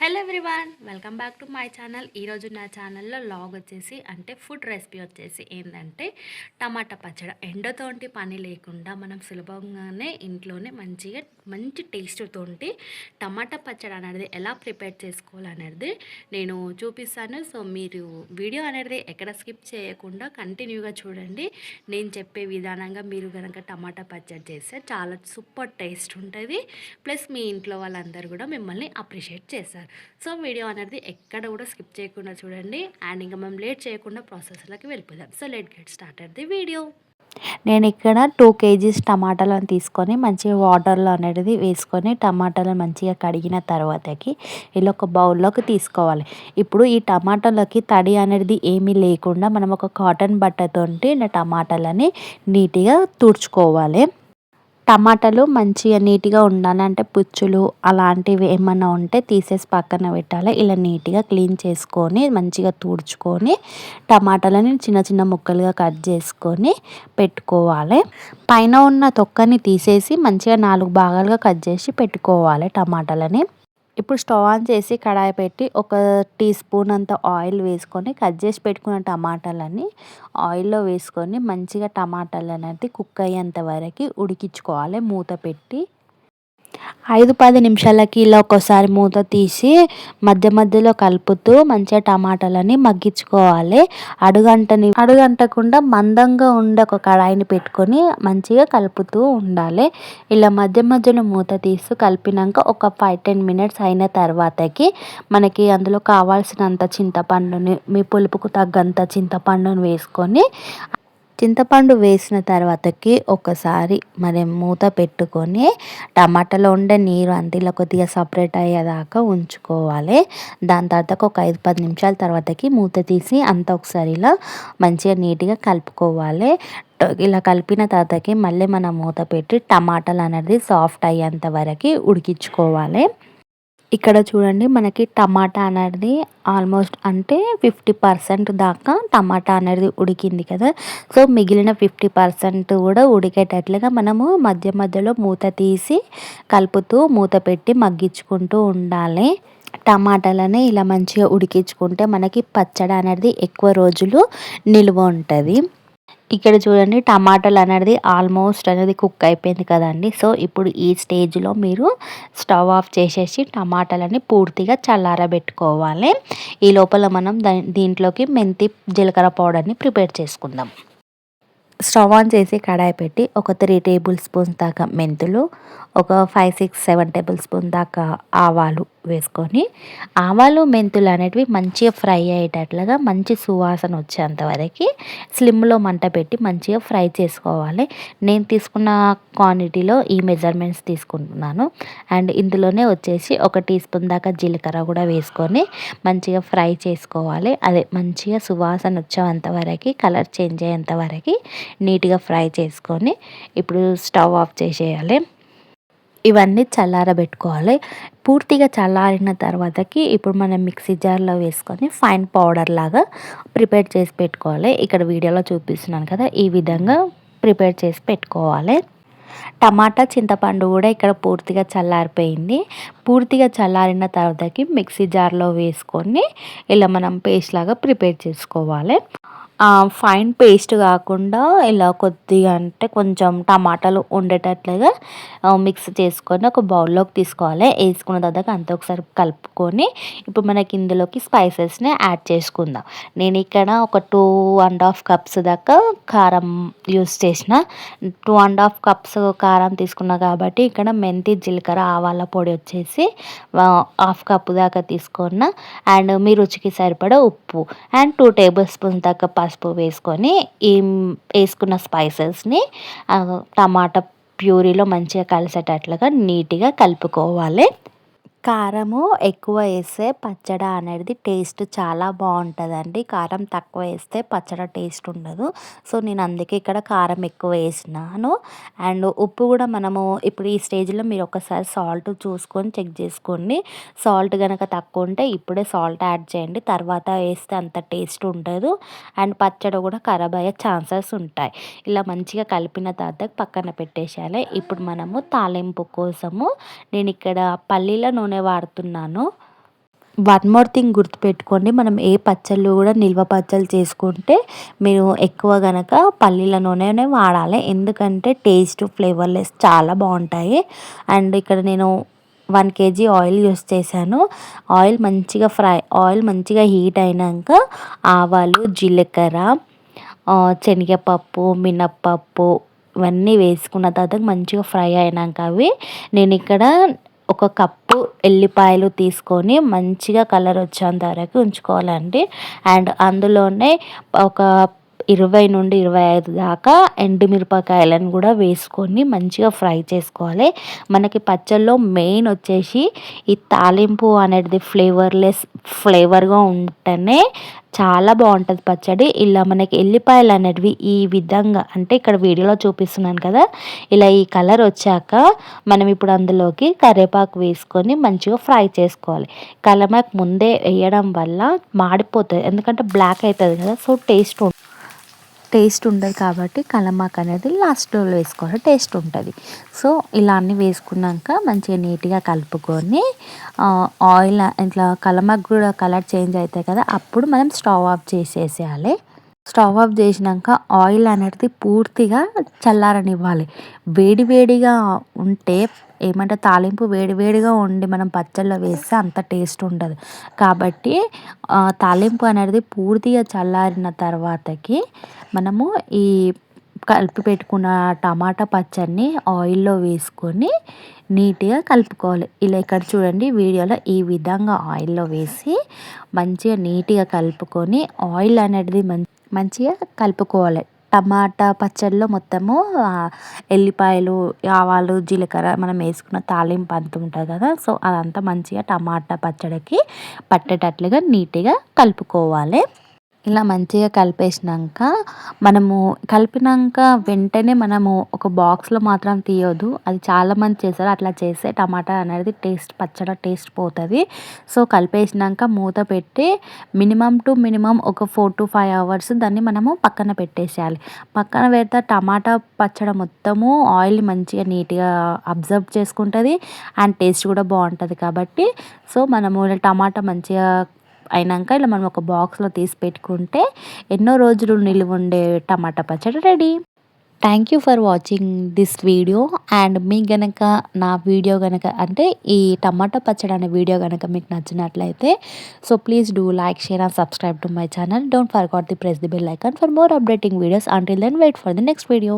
Hello everyone welcome back to my channel. ఈరోజు నా ఛానల్లో లాగ్ వచ్చేసి అంటే ఫుడ్ రెసిపీ వచ్చేసి ఏంటంటే టమాటా పచ్చడి. ఎండతోటి పని లేకుండా మనం సులభంగానే ఇంట్లోనే మంచిగా మంచి టేస్ట్తోటి టమాటా పచ్చడి అనేది ఎలా ప్రిపేర్ చేసుకోవాలనేది నేను చూపిస్తాను. సో మీరు వీడియో అనేది ఎక్కడ స్కిప్ చేయకుండా కంటిన్యూగా చూడండి. నేను చెప్పే విధానంగా మీరు కనుక టమాటా పచ్చడి చేస్తే చాలా సూపర్ టేస్ట్ ఉంటుంది. ప్లస్ మీ ఇంట్లో వాళ్ళందరూ కూడా మిమ్మల్ని అప్రిషియేట్ చేస్తారు. సో వీడియో అనేది ఎక్కడ కూడా స్కిప్ చేయకుండా చూడండి. అండ్ ఇంకా మేము లేట్ చేయకుండా ప్రాసెస్లోకి వెళ్ళిపోదాం. So let get start the video. నేను ఇక్కడ టూ కేజీస్ టమాటాలను తీసుకొని మంచిగా వాటర్లో అనేది వేసుకొని టమాటాలను మంచిగా కడిగిన తర్వాతకి ఇలా ఒక బౌల్లోకి తీసుకోవాలి. ఇప్పుడు ఈ టమాటాలకి తడి అనేది ఏమీ లేకుండా మనం ఒక కాటన్ బట్టతోటి టమాటాలని నీట్గా తుడుచుకోవాలి. టమాటాలు మంచిగా నీట్గా ఉండాలి. అంటే పుచ్చులు అలాంటివి ఏమన్నా ఉంటే తీసేసి పక్కన పెట్టాలి. ఇలా నీట్గా క్లీన్ చేసుకొని మంచిగా తుడుచుకొని టమాటాలని చిన్న చిన్న ముక్కలుగా కట్ చేసుకొని పెట్టుకోవాలి. పైన ఉన్న తొక్కని తీసేసి మంచిగా నాలుగు భాగాలుగా కట్ చేసి పెట్టుకోవాలి టమాటాలని. ఇప్పుడు స్టవ్ ఆన్ చేసి కడాయి పెట్టి ఒక టీ స్పూన్ అంత ఆయిల్ వేసుకొని కట్ చేసి పెట్టుకున్న టమాటాలని ఆయిల్లో వేసుకొని మంచిగా టమాటాలు అనేది కుక్ అయ్యేంత వరకు ఉడికించుకోవాలి. మూత పెట్టి ఐదు పది నిమిషాలకి ఇలా ఒకసారి మూత తీసి మధ్య మధ్యలో కలుపుతూ మంచిగా టమాటాలని మగ్గించుకోవాలి. అడుగంటని అడుగంటకుండా మందంగా ఉండే ఒక కడాయిని పెట్టుకొని మంచిగా కలుపుతూ ఉండాలి. ఇలా మధ్య మధ్యలో మూత తీసి కలిపినాక ఒక ఫైవ్ టెన్ మినిట్స్ అయిన తర్వాతకి మనకి అందులో కావాల్సినంత చింతపండుని మీ పులుపుకు తగ్గంత చింతపండుని వేసుకొని చింతపండు వేసిన తర్వాతకి ఒకసారి మరి మూత పెట్టుకొని టమాటాలో ఉండే నీరు అందులో కొద్దిగా సపరేట్ అయ్యేదాకా ఉంచుకోవాలి. దాని తర్వాత ఒక ఐదు పది నిమిషాల తర్వాతకి మూత తీసి అంత ఒకసారి ఇలా మంచిగా నీట్గా కలుపుకోవాలి. ఇలా కలిపిన తర్వాతకి మళ్ళీ మనం మూత పెట్టి టమాటాలు అనేది సాఫ్ట్ అయ్యేంత వరకు ఉడికించుకోవాలి. ఇక్కడ చూడండి మనకి టమాటా అనేది ఆల్మోస్ట్ అంటే ఫిఫ్టీ పర్సెంట్ దాకా టమాటా అనేది ఉడికింది కదా. సో మిగిలిన ఫిఫ్టీ పర్సెంట్ కూడా ఉడికేటట్లుగా మనము మధ్య మధ్యలో మూత తీసి కలుపుతూ మూత పెట్టి మగ్గించుకుంటూ ఉండాలి. టమాటాలని ఇలా మంచిగా ఉడికించుకుంటే మనకి పచ్చడి అనేది ఎక్కువ రోజులు నిల్వ ఉంటుంది. ఇక్కడ చూడండి టమాటాలు అనేది ఆల్మోస్ట్ అనేది కుక్ అయిపోయింది కదండి. సో ఇప్పుడు ఈ స్టేజ్లో మీరు స్టవ్ ఆఫ్ చేసేసి టమాటాలని పూర్తిగా చల్లారబెట్టుకోవాలి. ఈ లోపల మనం దీంట్లోకి మెంతి జీలకర్ర పౌడర్ని ప్రిపేర్ చేసుకుందాం. స్టవ్ ఆన్ చేసి కడాయి పెట్టి ఒక త్రీ టేబుల్ స్పూన్స్ దాకా మెంతులు ఒక five six seven tablespoon దాకా ఆవాలు వేసుకొని ఆవాలు మెంతులు అనేటివి మంచిగా ఫ్రై అయ్యేటట్లుగా మంచి సువాసన వచ్చేంత వరకు స్లిమ్లో మంట పెట్టి మంచిగా ఫ్రై చేసుకోవాలి. నేను తీసుకున్న క్వాంటిటీలో ఈ మెజర్మెంట్స్ తీసుకుంటున్నాను. అండ్ ఇందులోనే వచ్చేసి ఒక టీ స్పూన్ దాకా జీలకర్ర కూడా వేసుకొని మంచిగా ఫ్రై చేసుకోవాలి. అదే మంచిగా సువాసన వచ్చేంత వరకు కలర్ చేంజ్ అయ్యేంత వరకు నీట్గా ఫ్రై చేసుకొని ఇప్పుడు స్టవ్ ఆఫ్ చేసేయాలి. ఇవన్నీ చల్లారబెట్టుకోవాలి. పూర్తిగా చల్లారిన తర్వాతకి ఇప్పుడు మనం మిక్సీ జార్లో వేసుకొని ఫైన్ పౌడర్ లాగా ప్రిపేర్ చేసి పెట్టుకోవాలి. ఇక్కడ వీడియోలో చూపిస్తున్నాను కదా ఈ విధంగా ప్రిపేర్ చేసి పెట్టుకోవాలి. టమాటా చింతపండు కూడా ఇక్కడ పూర్తిగా చల్లారిపోయింది. పూర్తిగా చల్లారిన తర్వాతకి మిక్సీ జార్లో వేసుకొని ఇలా మనం పేస్ట్ లాగా ప్రిపేర్ చేసుకోవాలి. ఫైన్ పేస్ట్ కాకుండా ఇలా కొద్దిగా అంటే కొంచెం టమాటాలు ఉండేటట్లుగా మిక్స్ చేసుకొని ఒక బౌల్లోకి తీసుకోవాలి. వేసుకున్న తర్వాత అంత ఒకసారి కలుపుకొని ఇప్పుడు మనకి ఇందులోకి స్పైసెస్ని యాడ్ చేసుకుందాం. నేను ఇక్కడ ఒక టూ అండ్ హాఫ్ కప్స్ దాకా కారం యూస్ చేసిన. టూ అండ్ హాఫ్ కప్స్ కారం తీసుకున్నా కాబట్టి ఇక్కడ మెంతి జీలకర్ర ఆవాల పొడి వచ్చేసి హాఫ్ కప్ దాకా తీసుకున్న. అండ్ మీ రుచికి సరిపడా ఉప్పు. అండ్ టూ టేబుల్ స్పూన్స్ దాకా పసుపు వేసుకొని ఈ వేసుకున్న స్పైసెస్ని టమాటా ప్యూరీలో మంచిగా కలిసేటట్లుగా నీట్గా కలుపుకోవాలి. కారము ఎక్కువ వేస్తే పచ్చడి అనేది టేస్ట్ చాలా బాగుంటుందండి. కారం తక్కువ వేస్తే పచ్చడి టేస్ట్ ఉండదు. సో నేను అందుకే ఇక్కడ కారం ఎక్కువ వేసినాను. అండ్ ఉప్పు కూడా మనము ఇప్పుడు ఈ స్టేజ్లో మీరు ఒకసారి సాల్ట్ చూసుకొని చెక్ చేసుకోండి. సాల్ట్ కనుక తక్కువ ఉంటే ఇప్పుడే సాల్ట్ యాడ్ చేయండి. తర్వాత వేస్తే అంత టేస్ట్ ఉండదు. అండ్ పచ్చడి కూడా ఖరాబ్ అయ్యే ఛాన్సెస్ ఉంటాయి. ఇలా మంచిగా కలిపిన తర్వాత పక్కన పెట్టేసేయాలి. ఇప్పుడు మనము తాలింపు కోసము నేను ఇక్కడ పల్లీల నూనె వాడుతున్నాను. వన్ మోర్ థింగ్ గుర్తుపెట్టుకోండి మనం ఏ పచ్చళ్ళు కూడా నిల్వ పచ్చళ్ళు చేసుకుంటే మీరు ఎక్కువ గనక పల్లీల నూనెనే వాడాలి. ఎందుకంటే టేస్ట్ ఫ్లేవర్లెస్ చాలా బాగుంటాయి. అండ్ ఇక్కడ నేను వన్ కేజీ ఆయిల్ యూస్ చేశాను. ఆయిల్ మంచిగా ఫ్రై ఆయిల్ మంచిగా హీట్ అయినాక ఆవాలు జీలకర్ర శనగపప్పు మినప్పప్పు ఇవన్నీ వేసుకున్న తర్వాత మంచిగా ఫ్రై అయినాక అవి నేను ఇక్కడ ఒక కప్పు ఎల్లిపాయలు తీసుకొని మంచిగా కలర్ వచ్చేంత వరకు ఉంచుకోవాలండి. అండ్ అందులోనే ఒక ఇరవై నుండి ఇరవై ఐదు దాకా ఎండుమిరపకాయలను కూడా వేసుకొని మంచిగా ఫ్రై చేసుకోవాలి. మనకి పచ్చళ్ళలో మెయిన్ వచ్చేసి ఈ తాలింపు అనేది ఫ్లేవర్లెస్ ఫ్లేవర్గా ఉంటేనే చాలా బాగుంటుంది పచ్చడి. ఇలా మనకి ఎల్లిపాయలు అనేటివి ఈ విధంగా అంటే ఇక్కడ వీడియోలో చూపిస్తున్నాను కదా ఇలా ఈ కలర్ వచ్చాక మనం ఇప్పుడు అందులోకి కరివేపాకు వేసుకొని మంచిగా ఫ్రై చేసుకోవాలి. కలమాకు ముందే వేయడం వల్ల మాడిపోతుంది ఎందుకంటే బ్లాక్ అవుతుంది కదా సో టేస్ట్ టేస్ట్ ఉండదు కాబట్టి కలమాక్ అనేది లాస్ట్లో వేసుకోవాలి టేస్ట్ ఉంటుంది. సో ఇలా అన్నీ వేసుకున్నాక మంచిగా నీట్గా కలుపుకొని ఆయిల్ ఇట్లా కలమాక్ కూడా కలర్ చేంజ్ అవుతాయి కదా అప్పుడు మనం స్టవ్ ఆఫ్ చేసేసేయాలి. స్టవ్ ఆఫ్ చేసినాక ఆయిల్ అనేది పూర్తిగా చల్లారనివ్వాలి. వేడి వేడిగా ఉంటే ఏమంటే తాలింపు వేడివేడిగా ఉండి మనం పచ్చళ్ళలో వేస్తే అంత టేస్ట్ ఉండదు. కాబట్టి తాలింపు అనేది పూర్తిగా చల్లారిన తర్వాతకి మనము ఈ కలిపి పెట్టుకున్న టమాటా పచ్చడిని ఆయిల్లో వేసుకొని నీట్గా కలుపుకోవాలి. ఇలా ఇక్కడ చూడండి వీడియోలో ఈ విధంగా ఆయిల్లో వేసి మంచిగా నీట్గా కలుపుకొని ఆయిల్ అనేది మంచిగా కలుపుకోవాలి. టమాటా పచ్చడిలో మొత్తము ఎల్లిపాయలు ఆవాలు జీలకర్ర మనం వేసుకున్న తాలింపు అంత ఉంటుంది కదా. సో అదంతా మంచిగా టమాటా పచ్చడికి పట్టేటట్లుగా నీట్గా కలుపుకోవాలి. ఇలా మంచిగా కలిపేసినాక మనము కలిపినాక వెంటనే మనము ఒక బాక్స్లో మాత్రం తీయొద్దు. అది చాలామంది చేస్తారు. అట్లా చేస్తే టమాటా అనేది టేస్ట్ పచ్చడి టేస్ట్ పోతుంది. సో కలిపేసినాక మూత పెట్టి మినిమం టు మినిమం ఒక ఫోర్ టు ఫైవ్ అవర్స్ దాన్ని మనము పక్కన పెట్టేసేయాలి. పక్కన పెడితే టమాటా పచ్చడి మొత్తము ఆయిల్ మంచిగా నీట్గా అబ్జర్వ్ చేసుకుంటుంది. అండ్ టేస్ట్ కూడా బాగుంటుంది కాబట్టి. సో మనము టమాటా మంచిగా అయినాక ఇలా మనం ఒక బాక్స్లో తీసి పెట్టుకుంటే ఎన్నో రోజులు నిలువ ఉండే టమాటా పచ్చడి ready. Thank you for watching this video and మీకు గనక నా వీడియో గనక అంటే ఈ టమాటా పచ్చడి అనే వీడియో కనుక మీకు నచ్చినట్లయితే so please do like share and subscribe to my channel don't forgot the press the bell icon for more updating videos until then wait for the next video